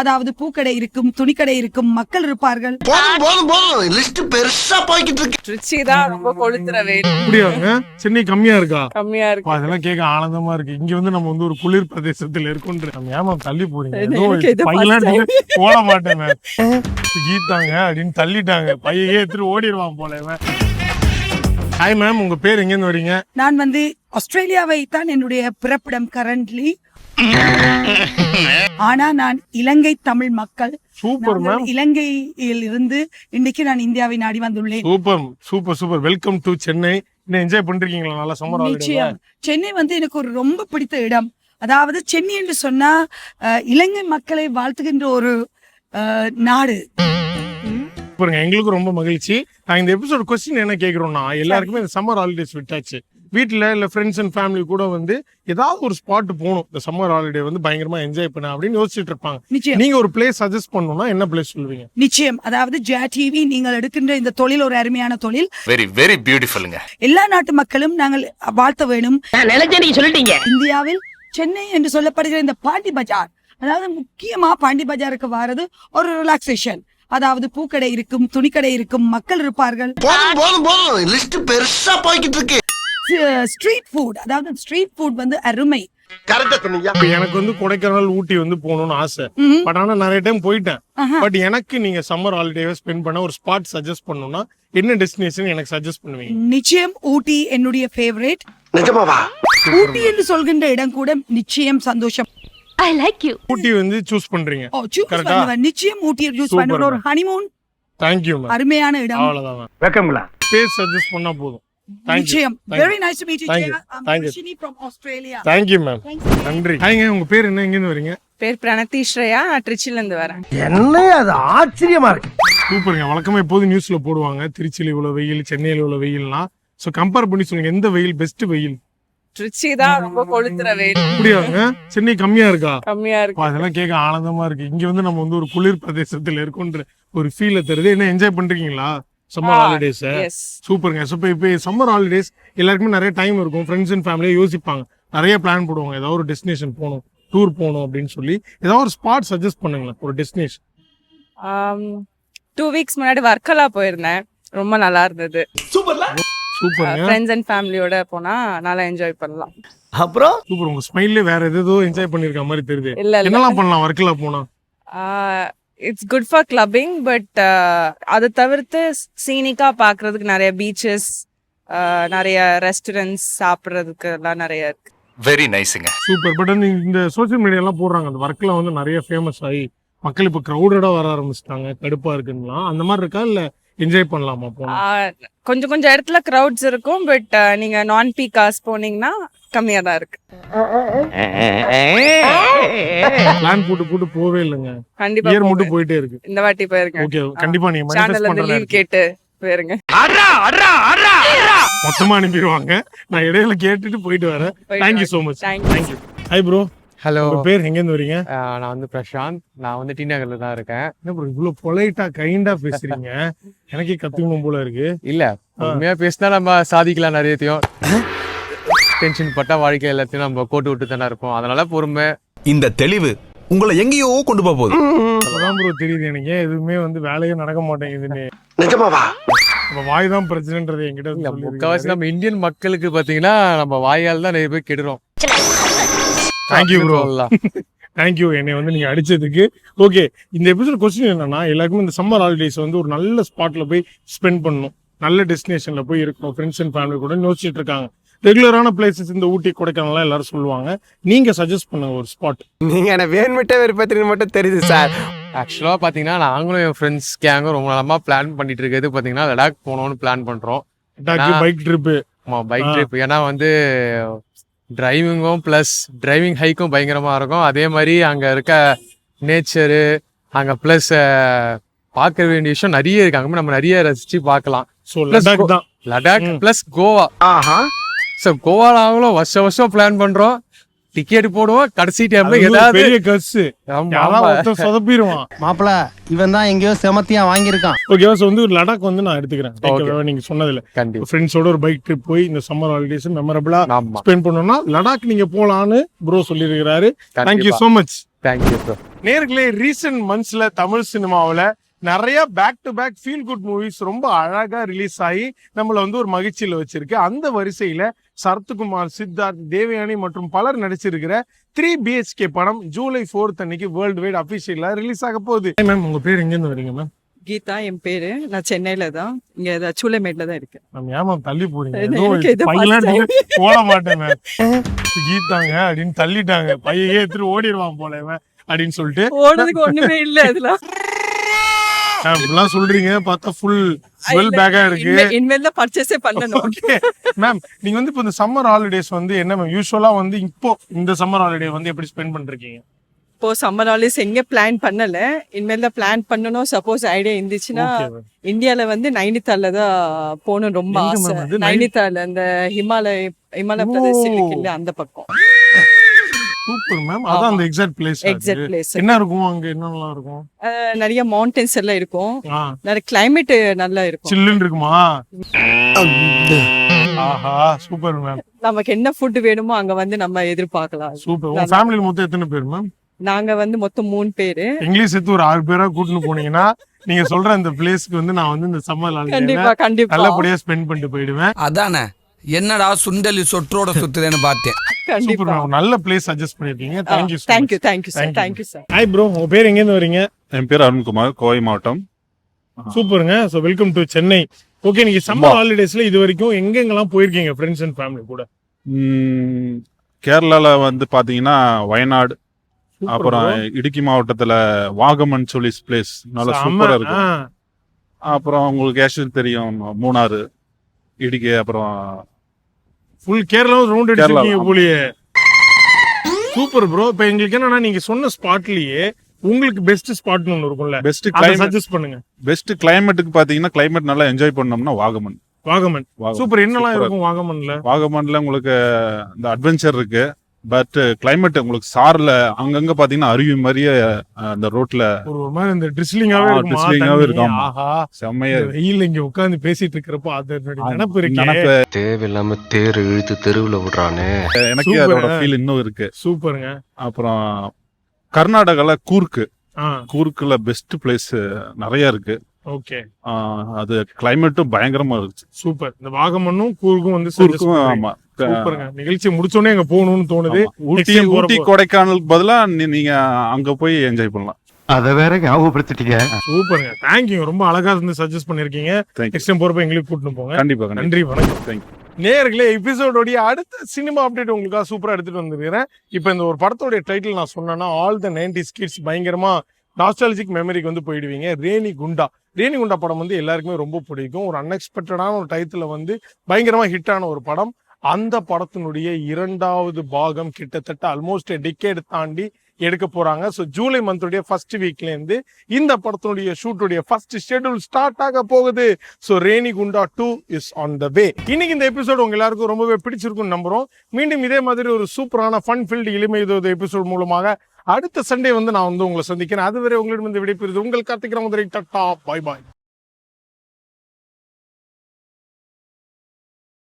அதாவது பூக்கடை இருக்கும் துணிக்கடை இருக்கும் மக்கள் இருப்பார்கள். போதும் போதும் போதும். லிஸ்ட் பெருசா போய்கிட்டு இருக்கு. திருச்சி தான் ரொம்ப கொளுத்துற அப்படியாங்க சென்னை கம்மியா இருக்கா? கம்மியா இருக்கு. அதெல்லாம் கேட்க ஆனந்தமா இருக்கு. இங்க வந்து நம்ம வந்து ஒரு குளிர் பிரதேசத்துல இருக்கோன்ற நம்ம ஏமா தள்ளி போறீங்க. போட மாட்டேன் நான். கீத்தாங்க அப்படின்னு தள்ளிட்டாங்க. பையன் எடுத்துட்டு ஓடிடுவான் போல இவன். ஹாய் மேம் உங்க பேர் எங்க இருந்து வரீங்க நான் வந்து ஆஸ்திரேலியாவை தான் என்னுடைய பிறப்பிடம் கரண்ட்லி ஆனா நான் இலங்கை தமிழ் மக்கள். சூப்பர் மேம் இலங்கையில் இருந்து இன்னைக்கு நான் இந்தியாவை நாடி வந்துள்ளேன். Super super super welcome to Chennai இன்னும் என்ஜாய் பண்றீங்களா நல்லா சம்மர் நிச்சயம். சென்னை வந்து எனக்கு ஒரு ரொம்ப பிடித்த இடம். அதாவது சென்னை என்று சொன்னா இலங்கை மக்களை வாழ்த்துகின்ற ஒரு நாடு. பாருங்க எங்களுக்கு ரொம்ப மகிழ்ச்சி. நான் இந்த எபிசோட் கொஸ்டின் என்ன கேக்குறோம்னா எல்லாருக்குமே இந்த சம்மர் ஹாலிடேஸ் விட்டாச்சு. வீட்ல இல்ல ஃப்ரெண்ட்ஸ் அண்ட் ஃபேமிலி கூட வந்து ஏதாவது ஒரு ஸ்பாட் போகணும். இந்த சம்மர் ஹாலிடே வந்து பயங்கரமா என்ஜாய் பண்ண அப்படின்னு யோசிச்சுட்டு இருப்பாங்க. நிச்சயம். நீங்க ஒரு பிளேஸ் சஜஸ்ட் பண்ணணும்னா என்ன பிளேஸ் சொல்லுவீங்க? நிச்சயம். அதாவது ஜே டிவி நீங்கள் எடுக்கின்ற இந்த தொழில் ஒரு அருமையான தொழில். வெரி வெரி பியூட்டிஃபுல்லுங்க எல்லா நாட்டு மக்களும் நாங்கள் வாழ்த்த வேணும். சொல்லிட்டீங்க. இந்தியாவில் சென்னை என்று சொல்லப்படுகிற இந்த பாண்டி பஜார் அதாவது முக்கியமா பாண்டி பஜாருக்கு வாரது ஒரு ரிலாக்ஸேஷன் அதாவது பூக்கடை இருக்கும் துணிக்கடை இருக்கும் மக்கள் இருப்பார்கள். ஸ்ட்ரீட் ஃபுட் அதாவது ஸ்ட்ரீட் ஃபுட் வந்து அருமை. எனக்கு வந்து கொடைக்கானல் ஊட்டி வந்து போகணும்னு ஆசை. பட் ஆனா நிறைய டைம் போயிட்டேன். பட் எனக்கு நீங்க சம்மர் ஹாலிடேவை ஸ்பெண்ட் பண்ண ஒரு ஸ்பாட் சஜஸ்ட் பண்ணணும்னா என்ன டெஸ்டினேஷன் எனக்கு சஜஸ்ட் பண்ணுவீங்க? நிச்சயம் ஊட்டி என்னுடைய ஃபேவரேட் ஊட்டி என்று சொல்கின்ற இடம் கூட நிச்சயம் சந்தோஷம். ஐ லைக் யூ ஊட்டி வந்து சூஸ் பண்றீங்க. Oh choose? பண்ணுவேன் நிச்சயம் ஊட்டியை சூஸ் பண்ணுவேன் ஒரு. ஹனிமூன் தேங்க்யூ மேம் அருமையான இடம். அவ்வளவுதான் வெக்கங்களா பேர் சஜஸ்ட் பண்ணா போதும். நிச்சயம். Thank very nice to meet you Thank you. Thank you. Rashini from Australia. Thank you ma'am நன்றி ஹாய்ங்க உங்க பேர் என்ன? எங்க இருந்து வரீங்க? பேர் பிரணத்தி ஸ்ரேயா. நான் திருச்சில இருந்து வரேன். என்ன? அது ஆச்சரியமா இருக்கு. சூப்பருங்க. வழக்கமா எப்போதும் நியூஸ்ல போடுவாங்க. திருச்சியில இவ்வளவு வெயில் சென்னையில இவ்வளவு வெயில்லாம் சோ கம்பேர் பண்ணி சொல்லுங்க. எந்த வெயில்? பெஸ்ட் வெயில்? திருச்சி தான் ரொம்ப கொளுத்துற வெயில் அப்படியாங்க? சென்னை கம்மியா இருக்கா? கம்மியா இருக்கு. அதெல்லாம் கேட்க ஆனந்தமா இருக்கு. இங்க வந்து நம்ம வந்து ஒரு குளிர் பிரதேசத்துல இருக்கோன்ற ஒரு ஃபீல தருது. என்ன என்ஜாய் பண்றீங்களா? சம்மர் ஹாலிடேஸ் எஸ் சூப்பருங்க. ஸோ இப்போ இப்போ சம்மர் ஹாலிடேஸ் எல்லாருக்குமே நிறைய டைம் இருக்கும். ஃப்ரெண்ட்ஸ் அண்ட் ஃபேமிலியை யோசிப்பாங்க. நிறைய பிளான் போடுவாங்க. ஏதாவது ஒரு டெஸ்டினேஷன் போகணும் டூர் போகணும் அப்படின்னு சொல்லி. ஏதாவது ஒரு ஸ்பாட் சஜஸ்ட் பண்ணுங்களேன். ஒரு டெஸ்டினேஷன் டூ வீக்ஸ் முன்னாடி வர்க்கலா போயிருந்தேன். ரொம்ப நல்லா இருந்தது. சூப்பருங்க. ஃப்ரெண்ட்ஸ் அண்ட் ஃபேமிலியோட போனா நல்லா என்ஜாய் பண்ணலாம். அப்புறம்? சூப்பர். உங்க ஸ்மைல்ல வேற ஏதோ என்ஜாய் பண்ணிருக்க மாதிரி தெரியுது. இல்ல என்னெல்லாம் பண்ணலாம்? ஒர்க்கில் போனா? It's good for clubbing but அதை தவிர்த்து சீனிக்கா பார்க்கிறதுக்கு நிறைய பீச்சஸ் நிறைய ரெஸ்டாரண்ட்ஸ் சாப்பிட்றதுக்கு எல்லாம் நிறைய இருக்கு. வெரி நைஸுங்க சூப்பர். பட் இந்த சோஷியல் மீடியா எல்லாம் போடுறாங்க. அந்த ஒர்க்ல வந்து நிறைய ஃபேமஸ் ஆகி மக்கள் இப்போ க்ரௌடடா வர ஆரம்பிச்சிட்டாங்க. கடுப்பா இருக்குன்னா அந்த மாதிரி இருக்கா? இல்ல என்ஜாய் பண்ணலாமா? கொஞ்சம் கொஞ்சம் இடத்துல க்ரௌட்ஸ் இருக்கும் பட் நீங்க நான் பீக் காஸ் போனீங்கன்னா கம்மியா தான் இருக்கு. பிளான் போட்டு போட்டு போவே இல்லைங்க. கண்டிப்பா இயர் மட்டும். போயிட்டே இருக்கு. இந்த வாட்டி போயிருங்க. ஓகே கண்டிப்பா நீங்க சேனல்ல manifest இருந்து லீவ் பண்றேன் கேட்டு போயிருங்க. மொத்தமா அனுப்பிடுவாங்க. நான் இடையில கேட்டுட்டு போயிட்டு வரேன். Thank you so much. Thank you hi bro hello. பேர் எங்க இருந்து வரீங்க நான் வந்து பிரசாந்த். நான் வந்து டி நகர்ல தான் இருக்கேன். என்ன ப்ரோ இவ்வளவு பொலைட்டா கைண்டா பேசுறீங்க. எனக்கே கத்துக்கணும் போல இருக்கு. இல்ல உண்மையா பேசினா நம்ம சாதிக்கலாம் நிறையத்தையும் டென்ஷன் பட்டா வாழ்க்கை எல்லாத்தையும் நம்ம கோட்டு விட்டு தானே இருப்போம் அதனால பொறுமை. இந்த தெளிவு உங்களை எங்கேயோ கொண்டு போக போகுது. அதான் ப்ரோ தெரியுது எனக்கு. எதுவுமே வந்து வேலையே நடக்க மாட்டேங்குதுன்னு. நிஜமாவா? நம்ம வாய் தான் பிரச்சனைன்றது என்கிட்ட. முக்காவாசி நம்ம இந்தியன் மக்களுக்கு பாத்தீங்கன்னா நம்ம வாயால் தான் நிறைய பேர் கெடுறோம். Thank you bro. சொல்லலாம். தேங்க்யூ என்னை வந்து நீங்க அடிச்சதுக்கு. ஓகே இந்த எபிசோட் கொஸ்டின் என்னன்னா எல்லாருக்குமே இந்த சம்மர் ஹாலிடேஸ் வந்து ஒரு நல்ல ஸ்பாட்ல போய் ஸ்பெண்ட் பண்ணணும். நல்ல டெஸ்டினேஷன்ல போய் இருக்கணும். ஃப்ரெண்ட்ஸ் அண்ட் ஃபேமிலி கூட யோசிச்சுட்டு இருக்காங்க. ரெகுலரான பிளேசஸ் இந்த ஊட்டி கொடைக்கானல்லாம் எல்லாரும் சொல்லுவாங்க. நீங்க சஜஸ்ட் பண்ணுங்க ஒரு ஸ்பாட் நீங்க என்ன வேணுமிட்ட வெறுப்பத்தின்னு மட்டும் தெரியுது சார் ஆக்சுவலா பாத்தீங்கன்னா நாங்களும் என் ஃப்ரெண்ட்ஸ் கேங்கும் ரொம்ப நாளமா பிளான் பண்ணிட்டு இருக்கிறது பாத்தீங்கன்னா லடாக் போகணும்னு பிளான் பண்றோம். நான்- பைக் ட்ரிப் ஆமா பைக். ட்ரிப் ஏன்னா வந்து டிரைவிங்கும் ப்ளஸ் டிரைவிங் ஹைக்கும் பயங்கரமா இருக்கும். அதே மாதிரி அங்க இருக்க நேச்சரு அங்க ப்ளஸ் பார்க்க வேண்டிய விஷயம் நிறைய இருக்கு. அங்க நம்ம நிறைய ரசிச்சு பார்க்கலாம். லடாக். ப்ளஸ் கோவா ஆஹா. ஸோ கோவா நாங்களும் வருஷம் வருஷம் பிளான் பண்றோம். டிக்கெட் போடுவோம் கடைசி டைம்ல ஏதாவது பெரிய கஸ் சொதப்பிடுவான். மாப்பிள இவன் தான் எங்கேயோ செமத்தியா வாங்கியிருக்கான். ஓகே ஸோ வந்து லடாக் வந்து நான் எடுத்துக்கிறேன். நீங்க சொன்னதுல. கண்டிப்பா. ஃப்ரெண்ட்ஸோட ஒரு பைக் ட்ரிப் போய் இந்த சம்மர் ஹாலிடேஸ் மெமரபிளா ஸ்பெண்ட் பண்ணோம்னா லடாக் நீங்க போலான்னு ப்ரோ சொல்லியிருக்கிறாரு. Thank you so much thank you bro நேர்களே ரீசெண்ட் மந்த்ஸ்ல தமிழ் சினிமாவுல நிறைய back to back feel good movies ரொம்ப அழகா ரிலீஸ் ஆகி நம்மள வந்து ஒரு மகிழ்ச்சியில வச்சிருக்கு. அந்த வரிசையில சரத்குமார் சித்தார்த் தேவயானி மற்றும் பலர் நடிச்சிருக்கிற த்ரீ பிஹெச்கே படம் ஜூலை ஃபோர்த் அன்னைக்கு வேர்ல்டு வைட் அபிஷியலா ரிலீஸ் ஆக போகுது. மேம் உங்க பேர் எங்க இருந்து வரீங்க மேம் கீதா என் பேரு. நான் சென்னையில தான். இங்க சூளைமேட்ல தான் இருக்கேன். மேம் ஏமா தள்ளி போறீங்க. போட மாட்டேன் கீதாங்க அப்படின்னு தள்ளிட்டாங்க. பையன் எடுத்துட்டு ஓடிடுவான் போல இவன் அப்படின்னு சொல்லிட்டு ஓடுறதுக்கு ஒண்ணுமே இல்ல அதுல மேம், இப்படிலாம் சொல்றீங்க பார்த்தா ஃபுல் ஸ்வெல் பேக்கா இருக்கு. இனிமேல் தான் பர்ச்சேஸே பண்ணணும். மேம் நீங்க வந்து இப்போ இந்த சம்மர் ஹாலிடேஸ் வந்து என்ன மேம் யூஸ்வலா வந்து இப்போ இந்த சம்மர் ஹாலிடே வந்து எப்படி ஸ்பெண்ட் பண்றீங்க இப்போ சம்மர் ஹாலிடேஸ் எங்க பிளான் பண்ணல. இனிமேல் தான் பிளான் பண்ணணும். சப்போஸ் ஐடியா இருந்துச்சுன்னா. இந்தியால வந்து நைனிதால்ல தான் போகணும் ரொம்ப ஆசை? நைனிதால் அந்த ஹிமாலய இமாலய பிரதேஷ் இருக்கு இல்ல அந்த பக்கம். Super ma'am. அதான் அந்த எக்ஸாக்ட் பிளேஸ் எக்ஸாக்ட் பிளேஸ் என்ன இருக்கும் அங்க? என்னெல்லாம் இருக்கும்? நிறைய மவுண்டன்ஸ் எல்லாம் இருக்கும். நிறைய கிளைமேட் நல்லா இருக்கும். சில்லுன்னு இருக்குமா? ஆஹா சூப்பர் மேம். நமக்கு என்ன ஃபுட் வேணுமோ அங்க வந்து நம்ம எதிர்பார்க்கலாம். சூப்பர். உங்க ஃபேமிலில மொத்தம் எத்தனை பேர் மேம்? நாங்க வந்து மொத்தம் மூணு பேரு. இங்கிலீஷ் சேர்த்து ஒரு ஆறு பேரா கூட்டிட்டு போனீங்கன்னா நீங்க சொல்ற அந்த பிளேஸ்க்கு வந்து நான் வந்து இந்த சம்மர் கண்டிப்பா கண்டிப்பா. நல்லபடியா ஸ்பெண்ட் பண்ணிட்டு போயிடுவேன். அதானே. என்னடா சுண்டலி சொற்றோட சுத்துறேன்னு பார்த்தேன். Super ma'am. நல்ல பிளேஸ் சஜஸ்ட் பண்ணிருக்கீங்க thank you thank you thank you sir. Thank you sir hi bro உங்க பேர் எங்க இருந்து வரீங்க? என் பேர் அருண்குமார் கோவை மாவட்டம். சூப்பருங்க. So welcome to Chennai okay நீங்க சம்மர் ஹாலிடேஸ்ல இது வரைக்கும் எங்கெங்கெல்லாம் போயிருக்கீங்க ஃப்ரெண்ட்ஸ் அண்ட் ஃபேமிலி கூட? கேரளால வந்து பாத்தீங்கன்னா வயநாடு அப்புறம். இடுக்கி மாவட்டத்துல வாகமன் சொல்லி பிளேஸ் நல்லா. சூப்பரா இருக்கும் ஆ, அப்புறம் உங்களுக்கு ஆக்சுவலி தெரியும் மூணாறு இடுக்கி அப்புறம் ஃபுல் கேரளாவும் ரவுண்ட் அடிச்சிருக்கீங்க. போலியே. சூப்பர் ப்ரோ இப்போ எங்களுக்கு என்னன்னா நீங்க சொன்ன ஸ்பாட்லயே உங்களுக்கு பெஸ்ட் ஸ்பாட்னு ஒன்று இருக்கும்ல. பெஸ்ட் கிளைமேட் சஜஸ்ட் பண்ணுங்க. பெஸ்ட் கிளைமேட்டுக்கு பாத்தீங்கன்னா கிளைமேட் நல்லா என்ஜாய் பண்ணோம்னா வாகமன். வாகமன். சூப்பர் என்னெல்லாம் இருக்கும் வாகமன்ல? வாகமன்ல உங்களுக்கு இந்த அட்வென்ச்சர் இருக்கு. பட் கிளைமேட் உங்களுக்கு சார்ல. அங்கங்க பாத்தீங்கன்னா அருவி மாதிரியே அந்த ரோட்ல. ஒரு ஒரு மாதிரி இந்த ட்ரிஸ்லிங்காவே ஆ, இருக்குமா? செம்மையா வெயில்ல இங்க உட்கார்ந்து பேசிட்டு இருக்கிறப்போ அதனுடைய நினப்பு இருக்கே? நினப்பு. தேவையில்லாம தேர் இழுத்து தெருவுல விடுறானே. எனக்கு. அதோட ஃபீல் இன்னும் இருக்கு. சூப்பருங்க. அப்புறம் கர்நாடகால கூர்க்கு. கூர்க்குல பெஸ்ட் பிளேஸ் நிறைய இருக்கு. ஓகே. ஆஹ் அது கிளைமேட்டும் பயங்கரமா இருக்கு. சூப்பர். இந்த வாகமன்னும் கூர்க்கும் வந்து கூர்க்கும். ஆமா. சூப்பருங்க. நிகழ்ச்சி முடிச்சோடனே அங்க போகணும்னு தோணுது. ஊட்டி ஊட்டி. கொடைக்கானலுக்கு பதிலா நீங்க அங்க போய் என்ஜாய் பண்ணலாம். அத வேற ஞாபகப்படுத்திட்டீங்க. சூப்பருங்க. தேங்க்யூ ரொம்ப அழகா இருந்து சஜஸ்ட் பண்ணிருக்கீங்க. நெக்ஸ்ட் டைம் போறப்ப எங்களுக்கு கூட்டிட்டு போங்க. கண்டிப்பா நன்றி வணக்கம். தேங்க்யூ நேர்களே எபிசோடோடைய அடுத்த சினிமா அப்டேட் உங்களுக்காக சூப்பரா எடுத்துட்டு வந்திருக்கிறேன். இப்போ இந்த ஒரு படத்தோடைய டைட்டில் நான் சொன்னேன்னா ஆல் த நைன்டி கிட்ஸ் பயங்கரமா நாஸ்டாலஜிக் மெமரிக்கு வந்து போயிடுவீங்க. ரேணி குண்டா. ரேணி குண்டா படம் வந்து எல்லாருக்குமே ரொம்ப பிடிக்கும். ஒரு அன்எக்ஸ்பெக்டடான ஒரு டைட்டில் வந்து பயங்கரமா ஹிட்டான ஒரு படம். அந்த படத்தினுடைய இரண்டாவது பாகம் கிட்டத்தட்ட ஆல்மோஸ்ட் டிக்கேடு தாண்டி எடுக்க போறாங்க. ஸோ ஜூலை மந்தோடைய ஃபர்ஸ்ட் வீக்ல இருந்து இந்த படத்தினுடைய ஷூட்டுடைய ஃபர்ஸ்ட் ஷெட்யூல் ஸ்டார்ட் ஆக போகுது. So Renigunta two is on the way இன்னைக்கு இந்த எபிசோட் உங்க எல்லாருக்கும் ரொம்பவே பிடிச்சிருக்கும் நம்புறோம். மீண்டும் இதே மாதிரி ஒரு சூப்பரான ஃபன் ஃபீல்டு இளமை எபிசோட் மூலமாக அடுத்த சண்டே வந்து நான் வந்து உங்களை சந்திக்கிறேன். அதுவரை உங்களிடம் வந்து விடைபெறுது உங்கள் Karthik Ramadurai. Tata bye bye